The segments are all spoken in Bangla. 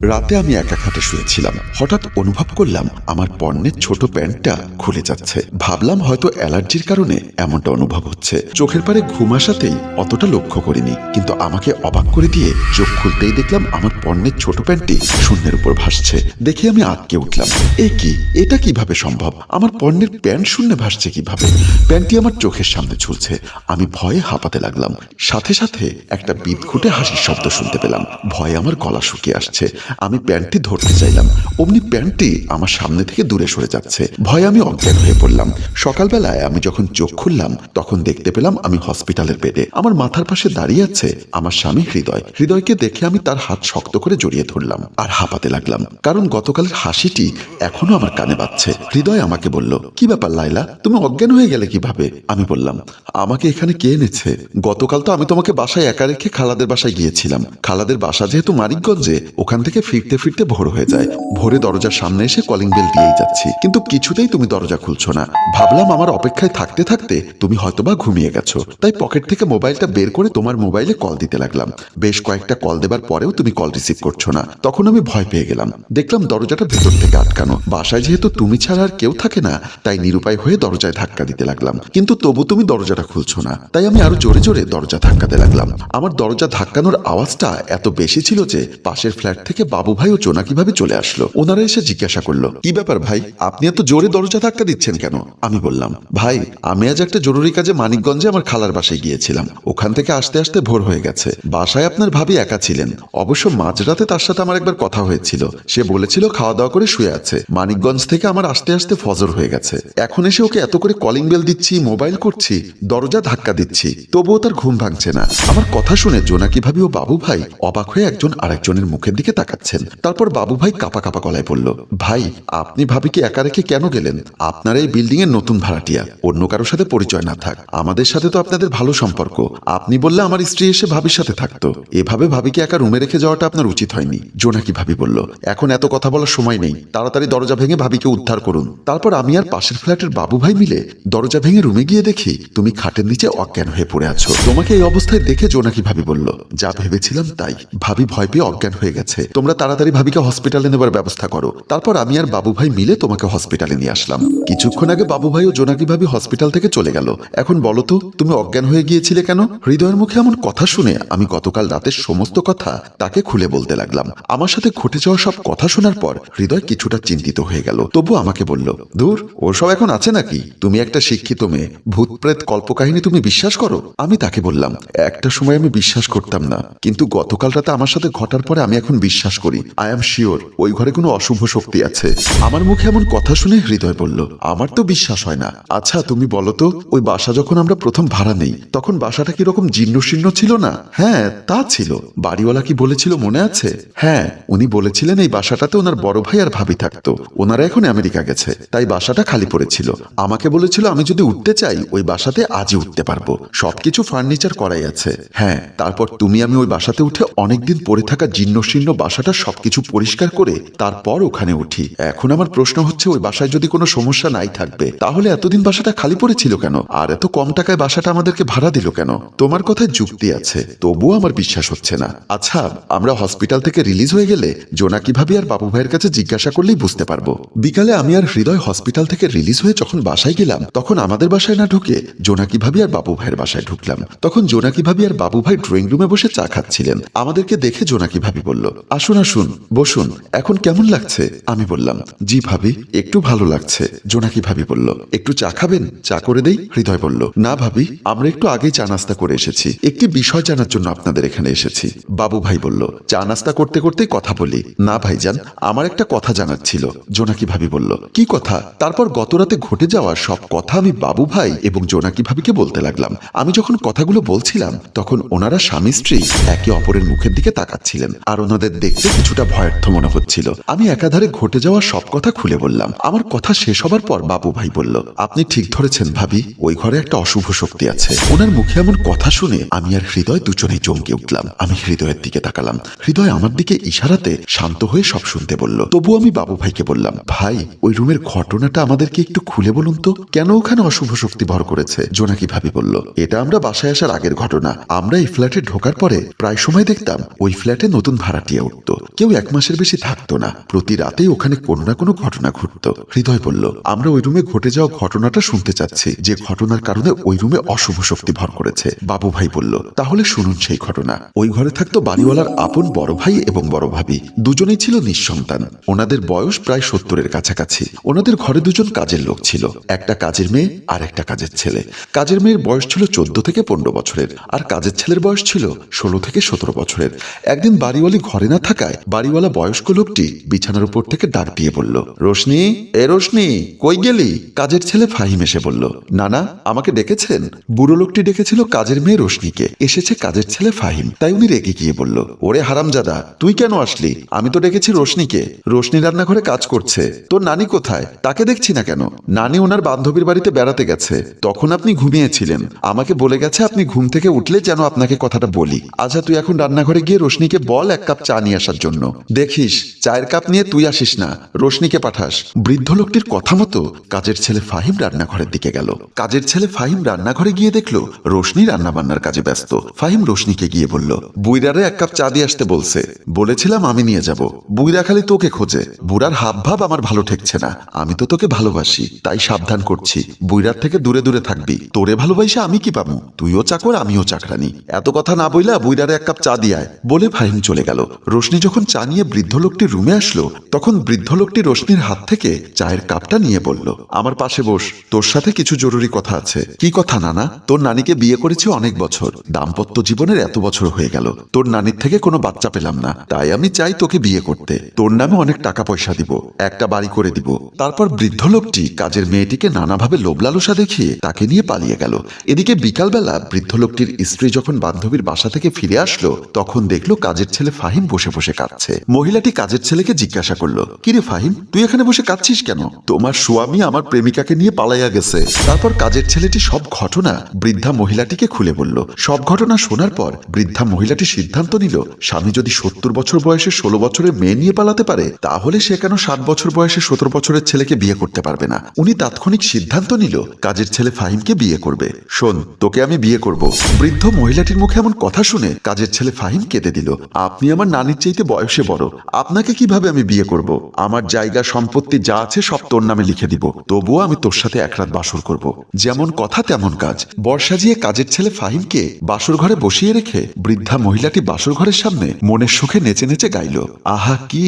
রাতে আমি একা খাটে শুয়েছিলাম। হঠাৎ অনুভব করলাম আমার পণ্যের ছোট প্যান্টটা খুলে যাচ্ছে। ভাবলাম হয়তো অ্যালার্জির কারণে এমনটা অনুভব হচ্ছে। চোখের পারে ঘুম আসাতেই অতটা লক্ষ্য করিনি, কিন্তু আমাকে অবাক করে দিয়ে চোখ খুলতেই দেখলাম আমার পণ্যের ছোট প্যান্টটি শূন্যের উপর ভাসছে। দেখে আমি আটকে উঠলাম। এ কি? এটা কীভাবে সম্ভব? আমার পণ্যের প্যান্ট শূন্যে ভাসছে কীভাবে? প্যান্টটি আমার চোখের সামনে ঝুলছে। আমি ভয়ে হাঁপাতে লাগলাম। সাথে সাথে একটা বিদঘুটে হাসির শব্দ শুনতে পেলাম। ভয়ে আমার গলা শুকিয়ে আসছে। আমি প্যান্টটি ধরতে চাইলাম। অমনি প্যান্টটি আমার সামনে থেকে দূরে সরে যাচ্ছে। ভয়ে আমি অজ্ঞান হয়ে পড়লাম। সকালবেলায় আমি যখন চোখ খুললাম তখন দেখতে পেলাম আমি হসপিটালের বেডে। আমার মাথার পাশে দাঁড়িয়ে আছে আমার স্বামী হৃদয়। হৃদয়কে দেখে আমি তার হাত শক্ত করে জড়িয়ে ধরলাম আর হাঁপাতে লাগলাম। কারণ গতকালের হাসিটি এখনও আমার কানে বাজছে। হৃদয় আমাকে বলল কি ব্যাপার লাইলা তুমি অজ্ঞান হয়ে গেলে কীভাবে? আমি বললাম আমাকে এখানে কে এনেছে? গতকাল তো আমি তোমাকে বাসায় একা রেখে খালাদের বাসায় গিয়েছিলাম। খালাদের বাসা যেহেতু মানিকগঞ্জে ওখান থেকে ফিরতে ফিরতে ভোর হয়ে যায়। ভোরে দরজার সামনে এসে কলিং বেল দিয়েই যাচ্ছি। কিন্তু কিছুতেই তুমি দরজা খুলছো না। ভাবলাম আমার অপেক্ষায় থাকতে থাকতে তুমি হয়তোবা ঘুমিয়ে গেছো। তাই পকেট থেকে মোবাইলটা বের করে তোমার মোবাইলে কল দিতে লাগলাম। বেশ কয়েকটা কল দেবার পরেও তুমি কল রিসিভ করছ না। তখন আমি ভয় পেয়ে গেলাম। দেখলাম দরজাটা ভেতর থেকে আটকানো। বাসায় যেহেতু তুমি ছাড়া আর কেউ থাকে না, তাই নিরুপায় হয়ে দরজায় ধাক্কা দিতে লাগলাম। কিন্তু তবু তুমি দরজাটা খুলছো না। তাই আমি আরও জোরে জোরে দরজা ধাক্কাতে লাগলাম। আমার দরজা ধাক্কানোর আওয়াজটা এত বেশি ছিল যে পাশের ফ্ল্যাট থেকে বাবু ভাই ও জোনা কীভাবে চলে আসলো? ওনারা এসে জিজ্ঞাসা করল, কি ব্যাপার ভাই? আপনি এত জোরে দরজা ধাক্কা দিচ্ছেন কেন? আমি বললাম, ভাই, আমি আজ একটা জরুরি কাজে মানিকগঞ্জে আমার খালার বাসায় গিয়েছিলাম। ওখান থেকে আসতে আসতে ভোর হয়ে গেছে। বাসায় আপনার ভাবি একা ছিলেন। অবশ্য মাঝরাতে তার সাথে আমার একবার কথা হয়েছিল। সে বলেছিল খাওয়া দাওয়া করে শুয়ে আছে। মানিকগঞ্জ থেকে আমার আসতে আসতে ফজর হয়ে গেছে। এখন এসে ওকে এত করে কলিং বেল দিচ্ছি মোবাইল করছি, দরজা ধাক্কা দিচ্ছি, তবুও তার ঘুম ভাঙছে না। আমার কথা শুনে জোনাকি ভাবি ও বাবু ভাই অবাক হয়ে একজন আরেকজনের মুখের দিকে তাকাচ্ছেন তারপর বাবু ভাই কাপা কাপা গলায় বলল, ভাই, আপনি ভাবিকে একা রেখে কেন গেলেন? আপনার এই বিল্ডিং এর নতুন ভাড়াটিয়া। অন্য কারোর সাথে পরিচয় না থাক। আমাদের সাথে তো আপনাদের ভালো সম্পর্ক। আপনি বললে আমার স্ত্রী এসে ভাবির সাথে থাকতো। এভাবে ভাবিকে একা রুমে রেখে যাওয়াটা আপনার উচিত হয়নি। জোনাকি ভাবি বলল, এখন এত কথা বলার সময় নেই। তাড়াতাড়ি দরজা ভেঙে ভাবিকে উদ্ধার করুন। তারপর আমি আর পাশের ফ্ল্যাটের বাবু ভাই মিলে দরজা ভেঙে রুমে গিয়ে দেখি তুমি খাটের নিচে অজ্ঞান হয়ে পড়ে আছো। তোমাকে এই অবস্থায় দেখে জোনাকি ভাবি বলল, যা ভেবেছিলাম তাই। ভাবি ভয় পেয়ে অজ্ঞান হয়ে গেছে। তোমরা তাড়াতাড়ি ভাবিকে হসপিটালে নেবার ব্যবস্থা করো। তারপর আমি আর বাবু ভাই মিলে তোমাকে হসপিটালে নিয়ে আসলাম। কিছুক্ষণ আগে বাবু ভাই ও জোনাকি ভাবি হসপিটাল থেকে চলে গেল। এখন বলো তো, তুমি অজ্ঞান হয়ে গিয়েছিলে কেন? হৃদয়ের মুখে এমন কথা শুনে আমি গতকাল রাতের সমস্ত কথা তাকে খুলে বলতে লাগলাম। আমার সাথে ঘটে যাওয়া সব কথা শোনার পর হৃদয় কিছুটা চিন্তিত হয়ে গেল। তবু আমাকে বলল দূর ওসব এখন আছে নাকি? তুমি একটা শিক্ষিত মেয়ে। ভূত প্রেত কল্পকাহিনী তুমি বিশ্বাস করো? আমি তাকে বললাম, একটা সময় আমি বিশ্বাস করতাম না। কিন্তু গতকাল রাতে আমার সাথে ঘটার পরে আমি এখন বিশ্বাস করি আই এম শিওর ওই ঘরে কোনো অশুভ শক্তি আছে। আমার মুখে এমন কথা শুনে হৃদয় বলল, আমার তো বিশ্বাস হয় না। আচ্ছা তুমি বলো তো, ওই বাসা যখন আমরা প্রথম ভাড়া নেই, তখন বাসাটা কীরকম জীর্ণ শীর্ণ ছিল না? হ্যাঁ তা ছিল। বাড়িওয়ালা কি বলেছিল মনে আছে? হ্যাঁ উনি বলেছিলেন এই বাসাটাতে ওনার বড় ভাই আর ভাবি থাকতো। ওনারা এখন আমেরিকা গেছে, তাই বাসাটা খালি পড়েছিল। আমাকে বলেছিল, আমি যদি উঠতে চাই, ওই বাসাতে আজই উঠতে পারব। সবকিছু ফার্নিচার করাই আছে। হ্যাঁ তারপর তুমি আমি ওই বাসাতে উঠে অনেকদিন পড়ে থাকা জীর্ণ শীর্ণ বাসাটা সবকিছু পরিষ্কার করে তারপর ওখানে উঠি। এখন আমার প্রশ্ন হচ্ছে, ওই বাসায় যদি কোনো সমস্যা নাই থাকবে তাহলে এতদিন বাসাটা খালি পড়েছিল কেন? আর এত কম টাকায় বাসাটা আমাদেরকে ভাড়া দিল কেন? তোমার কথায় যুক্তি আছে, তবুও আমার বিশ্বাস হচ্ছে না। আচ্ছা আমরা হসপিটাল থেকে রিলিজ হয়ে গেলে জোনাকি ভাবি আর বাবু ভাইয়ের কাছে জিজ্ঞাসা করলেই বুঝতে পারব। বিকালে আমি আর হৃদয় হসপিটাল থেকে রিলিজ হয়ে যখন বাসায় গেলাম, তখন আমাদের বাসায় না ঢুকে জোনাকি ভাবি আর বাবু ভাইয়ের বাসায় ঢুকলাম। তখন জোনাকি ভাবি আর বাবু ভাই ড্রয়িং রুমে বসে চা খাচ্ছিলেন। আমাদেরকে দেখে জোনাকি ভাবি বলল, আসুন আসুন আসুন বসুন, এখন কেমন লাগছে? আমি বললাম, জি ভাবি, একটু ভালো লাগছে, জোনাকি ভাবি বলল, একটু চা খাবেন? চা করে দেই? হৃদয় বলল, না ভাবি, আমরা একটু আগেই চা নাস্তা করে এসেছি। একটি বিষয় জানার জন্য আপনাদের এখানে এসেছি। বাবু ভাই বলল, চা নাস্তা করতে করতেই কথা বলি। না ভাইজান, আমার একটা কথা জানার ছিল। জোনাকি ভাবি বলল, কি কথা? তারপর গত রাতে ঘটে যাওয়া সব কথা আমি বাবু ভাই এবং জোনাকি ভাবিকে বলতে লাগলাম। আমি যখন কথাগুলো বলছিলাম, তখন ওনারা স্বামী স্ত্রী একে অপরের মুখের দিকে তাকাচ্ছিলেন, আর ওনাদের দেখতে কিছুটা ভয়ার্থ মনে হচ্ছিল। আমি একাধারে ঘটে যাওয়া সব কথা খুলে বললাম। আমার কথা শেষ হবার পর বাবু ভাই বলল, আপনি ঠিক ধরেছেন ভাবি, ওই ঘরে একটা অশুভ শক্তি আছে। ওনার মুখে এমন কথা শুনে আমি আর হৃদয় দুজনেই চমকে উঠলাম। আমি হৃদয়ের দিকে তাকালাম। হৃদয় আমার দিকে ইশারাতে শান্ত হয়ে সব শুনতে বলল। তবু আমি বাবু ভাইকে বললাম, ভাই, ওই রুমের ঘটনাটা আমাদেরকে একটু খুলে বলুন তো। কেন ওখানে অশুভ শক্তি ভর করেছে? জোনাকি ভাবি বলল, এটা আমরা বাসায় আসার আগের ঘটনা। আমরা এই ফ্ল্যাটে ঢোকার পরে প্রায় সময় দেখতাম, ওই ফ্ল্যাটে নতুন ভাড়াটিয়া উঠত। কেউ এক মাসের বেশি থাকতো না। প্রতি রাতেই ওখানে কোনো না কোনো ঘটনা ঘটত। হৃদয় বলল, আমরা ওই রুমে ঘটে যাওয়া ঘটনাটা শুনতে চাচ্ছি। যে ঘটনার কারণে ওই রুমে অশুভ শক্তি ভর করেছে। বাবু ভাই বলল, তাহলে শুনুন সেই ঘটনা। ওই ঘরে থাকতো বাড়িওয়ালার আপন বড় ভাই এবং বড় ভাবি। দুজনেই ছিল নিঃসন্তান। ওনাদের বয়স প্রায় সত্তরের কাছাকাছি। ওনাদের ঘরে দুজন কাজের লোক ছিল। একটা কাজের মেয়ে আর একটা কাজের ছেলে। কাজের মেয়ের বয়স ছিল চোদ্দ থেকে পনেরো বছরের। আর কাজের ছেলের বয়স ছিল ষোলো থেকে সতেরো বছরের। একদিন বাড়িওয়ালি ঘরে না থাকায় বাড়িওয়ালা বয়স্ক লোকটি বিছানার উপর থেকে ডাক দিয়ে বলল, রোশনি, এ রোশনি, কই গেলি? কাজের ছেলে ফাহিম এসে বলল, নানা, আমাকে ডেকেছেন? বুড়ো লোকটি ডেকেছিল কাজের মেয়ে রোশনিকে। এসেছে কাজের ছেলে ফাহিম। তাই উনি রেগে গিয়ে বলল, ওরে হারামজাদা, তুই কেন আসলি? আমি তো ডেকেছি রোশনিকে। রোশনি রান্নাঘরে কাজ করছে। তোর নানি কোথায়? তাকে দেখছি না কেন? নানি ওনার বান্ধবীর বাড়িতে বেড়াতে গেছে। তখন আপনি ঘুমিয়েছিলেন। আমাকে বলে গেছে আপনি ঘুম থেকে উঠলে যেন আপনাকে কথাটা বলি। আচ্ছা তুই এখন রান্নাঘরে গিয়ে রোশনিকে বল, এক কাপ চা নিয়ে আসার জন্য। দেখিস, চায়ের কাপ নিয়ে তুই আসিস না, রোশনিকে পাঠাস। বৃদ্ধ লোকটির কথা মতো কাজের ছেলে ফাহিম রান্নাঘরের দিকে গেল। কাজের ছেলে ফাহিম রান্নাঘরে গিয়ে দেখল, রোশনি রান্না বান্নার কাজে ব্যস্ত। ফাহিম রোশনিকে গিয়ে বলল, বুইরারে এক কাপ চা দিয়ে আসতে বলছে। বলেছিলাম আমি নিয়ে যাব। বুইরা খালি তোকে খোঁজে। বুড়ার হাব ভাব আমার ভালো ঠেকছে না। আমি তো তোকে ভালোবাসি, তাই সাবধান করছি। বুইরার থেকে দূরে দূরে থাকবি। তোরে ভালোবাসে আমি কি পাবো? তুইও চাকর, আমিও চাকরানি। এত কথা না বইলা বুইরারে এক কাপ চা দিয়ায় বলে ফাহিম চলে গেল। রোশনি যখন চা নিয়ে বৃদ্ধ লোকটির রুমে আসলো, তখন বৃদ্ধ লোকটি রোশনির হাত থেকে চায়ের কাপটা নিয়ে বলল, আমার পাশে বস, তোর সাথে কিছু জরুরি কথা আছে। কি কথা, নানা? তোর নানিকে বিয়ে করেছি অনেক বছর, দাম্পত্য জীবনের এত বছর হয়ে গেল, তোর নানির থেকে কোনো বাচ্চা পেলাম না, তাই আমি চাই তোকে বিয়ে করতে। তোর নামে অনেক টাকা পয়সা দিব, একটা বাড়ি করে দিব। তারপর বৃদ্ধ লোকটি কাজের মেয়েটিকে নানাভাবে লোভলালসা দেখিয়ে তাকে নিয়ে পালিয়ে গেল। এদিকে বিকালবেলা বৃদ্ধ লোকটির স্ত্রী যখন বান্ধবীর বাসা থেকে ফিরে আসলো, তখন দেখল কাজের ছেলে ফাহিম বসে বসে কাঁদছে। মহিলাটি কাজের ছেলেকে জিজ্ঞাসা করল, কিরে ফাহিম, তুই এখানে বসে কাঁদছিস কেন? তোমার স্বামী আমার প্রেমিকাকে নিয়ে পালাইয়া গেছে। তারপর কাজের ছেলেটি সব ঘটনা বৃদ্ধা মহিলাটিকে খুলে বলল। সব ঘটনা শোনার পর বৃদ্ধা মহিলাটি সিদ্ধান্ত নিল, স্বামী যদি সত্তর বছর বয়সে ষোলো বছরের মেয়ে নিয়ে পালাতে পারে, তাহলে সে কেন ষাট বছর বয়সে সতেরো বছরের ছেলেকে বিয়ে করতে পারবে না? উনি তাৎক্ষণিক সিদ্ধান্ত নিল, কাজের ছেলে ফাহিমকে বিয়ে করবে। শোন, তোকে আমি বিয়ে করব। বৃদ্ধ মহিলাটির মুখে এমন কথা শুনে কাজের ছেলে ফাহিম কেঁদে দিল, আপনি আমার নানির চাইতে বয়সে বড়। আপনাকে কীভাবে আমি বিয়ে করব? আমার জায়গা সম্পত্তি যা আছে সব তোর নামে লিখে দিব। তবুও আমি তোর সাথে এক রাত বাসর করব। যেমন কথা, তেমন কাজ। বর্ষা জিয়ে কাজের ছেলে ফাহিমকে বাসর ঘরে বসিয়ে রেখে বৃদ্ধা মহিলাটি বাসর ঘরের সামনে মনের সুখে নেচে নেচে গাইল। আহা, কি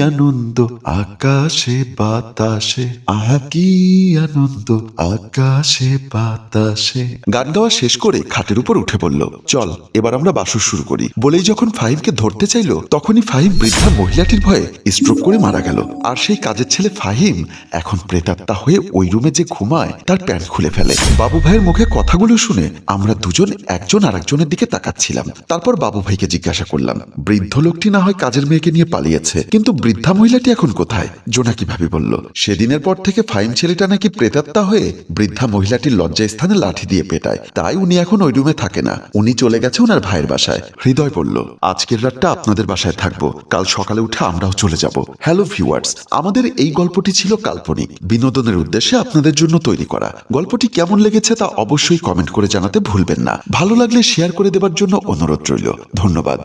আনন্দ, আকাশে বাতাসে। আহা, কি আনন্দ, আকাশে বাতাসে। গান গাওয়া শেষ করে খাটের উপর উঠে বলল, চল, এবার আমরা বাসর শুরু করি। বলেই যখন ফাহিমকে ধরতে চাইলো তখনই ফাহিম বৃদ্ধা মহিলাটির ভয়ে স্ট্রোক করে মারা গেল। আর সেই কাজের ছেলে ফাহিম এখন প্রেতাত্মা হয়ে ওই রুমে যে ঘুমায়, তার প্যান্ট খুলে ফেলে। বাবু ভাইয়ের মুখে কথাগুলো শুনে আমরা দুজন একজন আর একজনের দিকে তাকাচ্ছিলাম। তারপর বাবু ভাইকে জিজ্ঞাসা করলাম, বৃদ্ধ লোকটি না হয় কাজের মেয়েকে নিয়ে পালিয়েছে? কিন্তু বৃদ্ধা মহিলাটি এখন কোথায়? জোনাকি ভাবি বলল, সেদিনের পর থেকে ফাইন ছেলেটা নাকি প্রেতাত্মা হয়ে বৃদ্ধা মহিলাটির লজ্জা স্থানে লাঠি দিয়ে পেটায়। তাই উনি এখন ওই রুমে থাকে না। উনি চলে গেছে ওনার ভাইয়ের বাসায়। হৃদয় বলল, আজকের রাতটা আপনাদের বাসায় থাকব। কাল সকালে উঠে আমরাও চলে যাব। হ্যালো ভিউয়ার্স আমাদের এই গল্পটি ছিল কাল্পনিক। বিনোদনের উদ্দেশ্যে আপনাদের জন্য তৈরি করা। গল্পটি কেমন লেগেছে তা অবশ্যই কমেন্ট করে জানাতে ভুলবেন না। ভালো লাগলে শেয়ার করে দেবার জন্য অনুরোধ রইল। ধন্যবাদ।